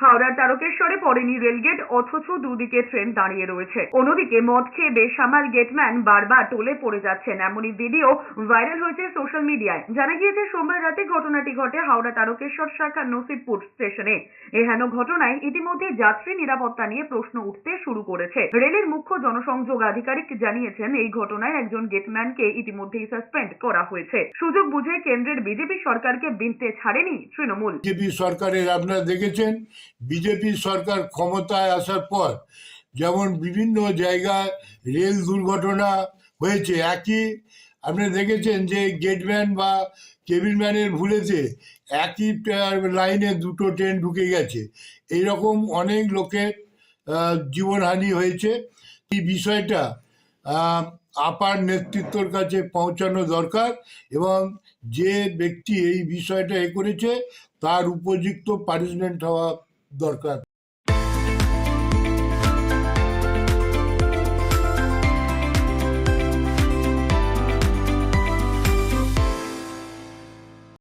হাওড়ার তারকেশ্বরে পড়েনি রেলগেট, অথচ দুদিকে ট্রেন দাঁড়িয়ে রয়েছে। অন্যদিকে মদ খেয়ে বেসামাল গেটম্যান বারবার টোলে পড়ে যাচ্ছেন। এমনই ভিডিও ভাইরাল হয়েছে সোশ্যাল মিডিয়ায়। জানা গিয়েছে, সোমবার রাতে ঘটনাটি ঘটে হাওড়া তারকেশ্বর শাখা নসিবপুর স্টেশনে। এহেন ঘটনায় ইতিমধ্যে যাত্রী নিরাপত্তা নিয়ে প্রশ্ন উঠতে শুরু করেছে। রেলের মুখ্য জনসংযোগ আধিকারিক জানিয়েছেন, এই ঘটনায় একজন গেটম্যানকে ইতিমধ্যেই সাসপেন্ড করা হয়েছে। সুযোগ বুঝে কেন্দ্রের বিজেপি সরকারকে বিনতে ছাড়েনি তৃণমূল। বিজেপি সরকারের আপনারা দেখেছেন বিজেপি সরকার ক্ষমতায় আসার পর যেমন বিভিন্ন জায়গায় রেল দুর্ঘটনা হয়েছে, একই আপনি দেখেছেন যে গেটম্যান বা কেবিনম্যানের ভুলেতে একই লাইনে দুটো ট্রেন ঢুকে গেছে। এইরকম অনেক লোকের জীবনহানি হয়েছে। এই বিষয়টা আপার নেতৃত্বর কাছে পৌঁছানো দরকার এবং যে ব্যক্তি এই বিষয়টা এ করেছে তার উপযুক্ত পানিশমেন্ট হওয়া দরকার।